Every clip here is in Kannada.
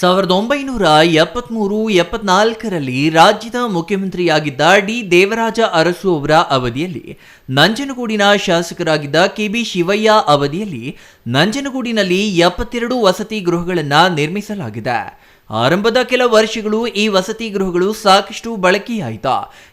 ಸಾವಿರದ ಒಂಬೈನೂರ ಎಪ್ಪತ್ಮೂರು, ಎಪ್ಪತ್ನಾಲ್ಕರಲ್ಲಿ ರಾಜ್ಯದ ಮುಖ್ಯಮಂತ್ರಿಯಾಗಿದ್ದ ಡಿ. ದೇವರಾಜ ಅರಸು ಅವರ ಅವಧಿಯಲ್ಲಿ ನಂಜನಗೂಡಿನ ಶಾಸಕರಾಗಿದ್ದ ಕೆ. ಬಿ. ಶಿವಯ್ಯ ಅವಧಿಯಲ್ಲಿ ನಂಜನಗೂಡಿನಲ್ಲಿ ಎಪ್ಪತ್ತೆರಡು ವಸತಿ ಗೃಹಗಳನ್ನು ನಿರ್ಮಿಸಲಾಗಿದೆ. ಆರಂಭದ ಕೆಲ ವರ್ಷಗಳು ಈ ವಸತಿ ಗೃಹಗಳು ಸಾಕಷ್ಟು ಬಳಕೆಯಾಯಿತ?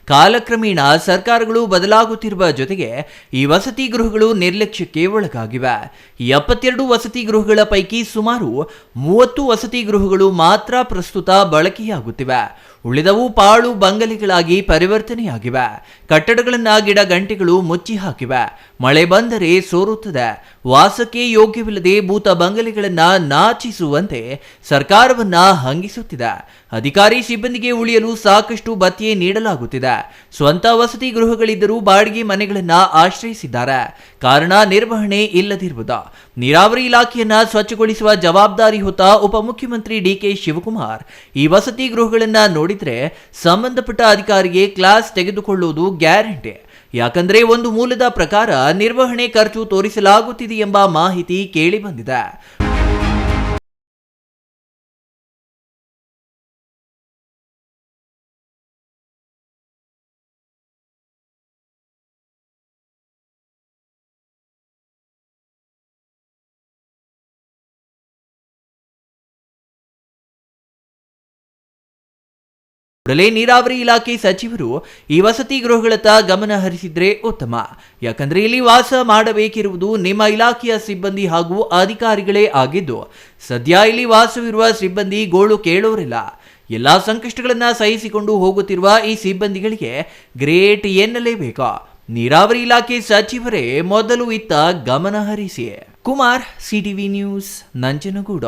ಕಾಲಕ್ರಮೇಣ ಸರ್ಕಾರಗಳು ಬದಲಾಗುತ್ತಿರುವ ಜೊತೆಗೆ ಈ ವಸತಿ ಗೃಹಗಳು ನಿರ್ಲಕ್ಷ್ಯಕ್ಕೆ ಒಳಗಾಗಿವೆ. ಎಪ್ಪತ್ತೆರಡು ವಸತಿ ಗೃಹಗಳ ಪೈಕಿ ಸುಮಾರು ಮೂವತ್ತು ವಸತಿ ಗೃಹಗಳು ಮಾತ್ರ ಪ್ರಸ್ತುತ ಬಳಕೆಯಾಗುತ್ತಿವೆ. ಉಳಿದವು ಪಾಳು ಬಂಗಲೆಗಳಾಗಿ ಪರಿವರ್ತನೆಯಾಗಿವೆ. ಕಟ್ಟಡಗಳನ್ನ ಗಿಡ ಗಂಟೆಗಳು ಮುಚ್ಚಿ ಹಾಕಿವೆ ಮಳೆ ಬಂದರೆ ಸೋರುತ್ತದೆ. ವಾಸಕ್ಕೆ ಯೋಗ್ಯವಿಲ್ಲದೆ ಭೂತ ಬಂಗಲೆಗಳನ್ನ ನಾಚಿಸುವಂತೆ ಸರ್ಕಾರವನ್ನ ಹಂಗಿಸುತ್ತಿದೆ. ಅಧಿಕಾರಿ ಸಿಬ್ಬಂದಿಗೆ ಉಳಿಯಲು ಸಾಕಷ್ಟು ಭತ್ಯೆ ನೀಡಲಾಗುತ್ತಿದೆ. ಸ್ವಂತ ವಸತಿ ಗೃಹಗಳಿದ್ದರೂ ಬಾಡಿಗೆ ಮನೆಗಳನ್ನ ಆಶ್ರಯಿಸಿದ್ದಾರೆ. ಕಾರಣ ನಿರ್ವಹಣೆ ಇಲ್ಲದಿರುವುದು. ನೀರಾವರಿ ಇಲಾಖೆಯನ್ನ ಸ್ವಚ್ಛಗೊಳಿಸುವ ಜವಾಬ್ದಾರಿ ಹೊತ್ತ ಉಪಮುಖ್ಯಮಂತ್ರಿ ಡಿಕೆ ಶಿವಕುಮಾರ್. ಈ ವಸತಿ ಗೃಹಗಳನ್ನ ನೋಡಿದ್ರೆ ಸಂಬಂಧಪಟ್ಟ ಅಧಿಕಾರಿಗೆ ಕ್ಲಾಸ್ ತೆಗೆದುಕೊಳ್ಳುವುದು ಗ್ಯಾರಂಟಿ. ಯಾಕಂದ್ರೆ ಒಂದು ಮೂಲದ ಪ್ರಕಾರ ನಿರ್ವಹಣೆ ಖರ್ಚು ತೋರಿಸಲಾಗುತ್ತಿದೆ ಎಂಬ ಮಾಹಿತಿ ಕೇಳಿ ಕೂಡಲೇ ನೀರಾವರಿ ಇಲಾಖೆ ಸಚಿವರು ಈ ವಸತಿ ಗೃಹಗಳತ್ತ ಗಮನ ಹರಿಸಿದ್ರೆ ಉತ್ತಮ. ಯಾಕಂದ್ರೆ ಇಲ್ಲಿ ವಾಸ ಮಾಡಬೇಕಿರುವುದು ನಿಮ್ಮ ಇಲಾಖೆಯ ಸಿಬ್ಬಂದಿ ಹಾಗೂ ಅಧಿಕಾರಿಗಳೇ ಆಗಿದ್ದು, ಸದ್ಯ ಇಲ್ಲಿ ವಾಸವಿರುವ ಸಿಬ್ಬಂದಿ ಗೋಳು ಕೇಳೋರಿಲ್ಲ. ಎಲ್ಲಾ ಸಂಕಷ್ಟಗಳನ್ನ ಸಹಿಸಿಕೊಂಡು ಹೋಗುತ್ತಿರುವ ಈ ಸಿಬ್ಬಂದಿಗಳಿಗೆ ಗ್ರೇಟ್ ಎನ್ನಲೇಬೇಕು ನೀರಾವರಿ ಇಲಾಖೆ ಸಚಿವರೇ ಮೊದಲು ಇತ್ತ ಗಮನ ಹರಿಸಿ. Kumar, CTV news, Nanjangud.